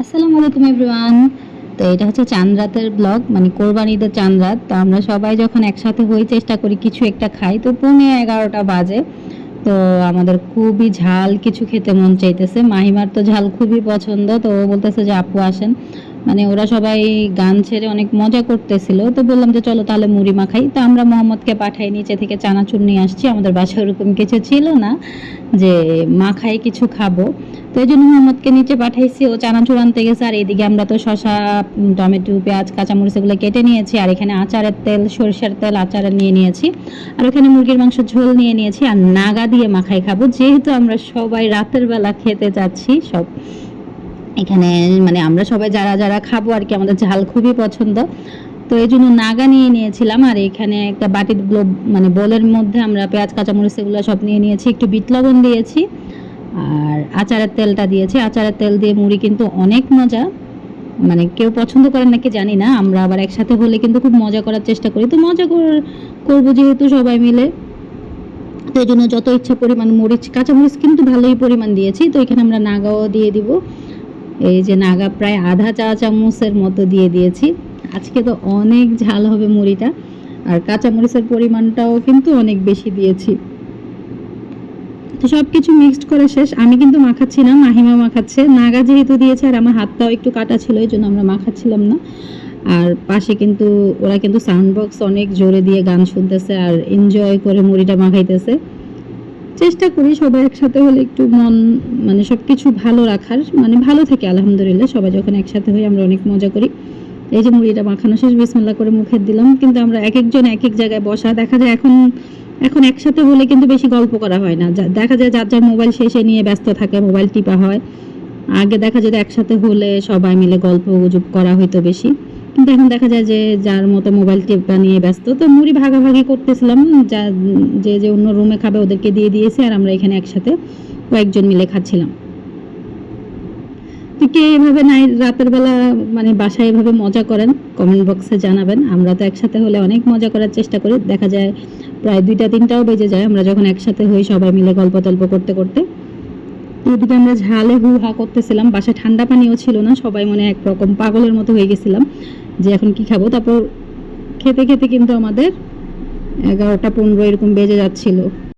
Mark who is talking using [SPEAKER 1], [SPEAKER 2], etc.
[SPEAKER 1] আসসালামু আলাইকুম এভরিওয়ান। তো এটা হচ্ছে চাঁদ রাতের ব্লগ মানে কোরবানি ঈদের চাঁদ রাত। তো আমরা সবাই যখন একসাথে হই, চেষ্টা করি কিছু একটা খাই। তো পৌনে এগারোটা বাজে। তো আমাদের খুবই ঝাল কিছু খেতে মন চাইতেছে। মাহিমার তো ঝাল খুবই পছন্দ, তো ও বলতেছে যে, আপু, আসেন। মানে ওরা সবাই গান ছেড়ে অনেক মজা করতেছিল। তো বললাম যে, চলো তাহলে মুড়ি মাখাই তো আমরা মোহাম্মদকে পাঠাই, নিচে থেকে চানাচুর নিয়ে আসছি। আমাদের বাসায় ওরকম কিছু ছিল না যে মাখাই কিছু খাব। তো এই জন্য মোহাম্মদকে নিচে পাঠাইছি, ও চানাচুর আনতে গেছে, আর এদিকে আমরা তো শশা টমেটো, পেঁয়াজ, কাঁচামরিচ এগুলো কেটে নিয়েছি, আর এখানে আচারের তেল, সরিষার তেল আচার নিয়ে নিয়েছি, আর ওখানে মুরগির মাংস ঝোল নিয়ে নিয়েছি, আর নাগা দিয়ে মাখাই খাব, যেহেতু আমরা সবাই রাতের বেলা খেতে যাচ্ছি সব এখানে মানে আমরা সবাই যারা যারা খাব আর কি, আমাদের ঝাল খুবই পছন্দ। তো এই জন্য নাগা নিয়ে নিয়েছিলাম, আর এখানে একটা বাটির মানে বোলের মধ্যে আমরা পেঁয়াজ, কাঁচামরিচ এগুলো সব নিয়ে নিয়েছি, একটু বিট লবণ দিয়েছি আর আচারের তেলটা দিয়েছি। আচারের তেল দিয়ে মুড়ি কিন্তু অনেক মজা। মানে কেউ পছন্দ করেন নাকি জানি না। আমরা আবার একসাথে হলে কিন্তু খুব মজা করার চেষ্টা করি। তো মজা কর- করব যেহেতু সবাই মিলে। তো এই জন্য যত ইচ্ছা পরিমাণ মরিচ, কাঁচামরিচ কিন্তু ভালোই পরিমাণ দিয়েছি। তো এখানে আমরা নাগাও দিয়ে দিব। এই যে নাগা প্রায় আধা চা চামচের মতো দিয়ে দিয়েছি। আজকে তো অনেক ঝাল হবে মুড়িটা। আর কাঁচামরিচের পরিমাণটাও কিন্তু অনেক বেশি দিয়েছি। তো সব কিছু মিক্সড করে শেষ। আমি কিন্তু মাখাচ্ছি না মাহিমা মাখাচ্ছে। নাগা যেহেতু দিয়েছে আর আমার হাতটাও একটু কাটা ছিল, এই জন্য আমরা মাখাচ্ছিলাম না। আর পাশে কিন্তু ওরা কিন্তু সাউন্ড বক্স অনেক জোরে দিয়ে গান শুনতেছে আর এনজয় করে মুড়িটা মাখাইতেছে। চেষ্টা করি সবাই একসাথে হলে একটু মন মানে সব কিছু ভালো রাখার। মানে ভালো থাকে, আলহামদুলিল্লাহ। সবাই যখন একসাথে হই আমরা অনেক মজা করি। এই যে মুড়িটা মাখানো শেষ বিসমিল্লা করে মুখে দিলাম। কিন্তু আমরা এক একজন এক এক জায়গায় বসা। দেখা যায় এখন এখন একসাথে হলে কিন্তু বেশি গল্প করা হয় না। দেখা যায় যার যার মোবাইল শেষে নিয়ে ব্যস্ত থাকে, মোবাইল টিপা হয়। আগে দেখা যেত একসাথে হলে সবাই মিলে গল্প গুজব করা হইতো বেশি। কিন্তু এখন দেখা যায় যে যার মতো মোবাইল টিপা নিয়ে ব্যস্ত, তো মুড়ি ভাগাভাগি করতেছিলাম। যা যে যে অন্য রুমে খাবে ওদেরকে দিয়ে দিয়েছে আর আমরা এখানে একসাথে কয়েকজন মিলে খাচ্ছিলাম। কে এভাবে নাই, রাতের বেলা মানে বাসায় এভাবে মজা করেন কমেন্ট বক্সে জানাবেন। আমরা তো একসাথে হলে অনেক মজা করার চেষ্টা করি। দেখা যায় প্রায় দুইটা তিনটাও বেজে যায়। আমরা যখন একসাথে হই, সবাই মিলে গল্প টল্প করতে করতে। এদিকে আমরা ঝালে হু হা করতেছিলাম। বাসায় ঠান্ডা পানিও ছিল না। সবাই মনে একরকম পাগলের মতো হয়ে গেছিলাম যে এখন কি খাব। তারপর খেতে খেতে কিন্তু আমাদের এগারোটা পনেরো এরকম বেজে যাচ্ছিল।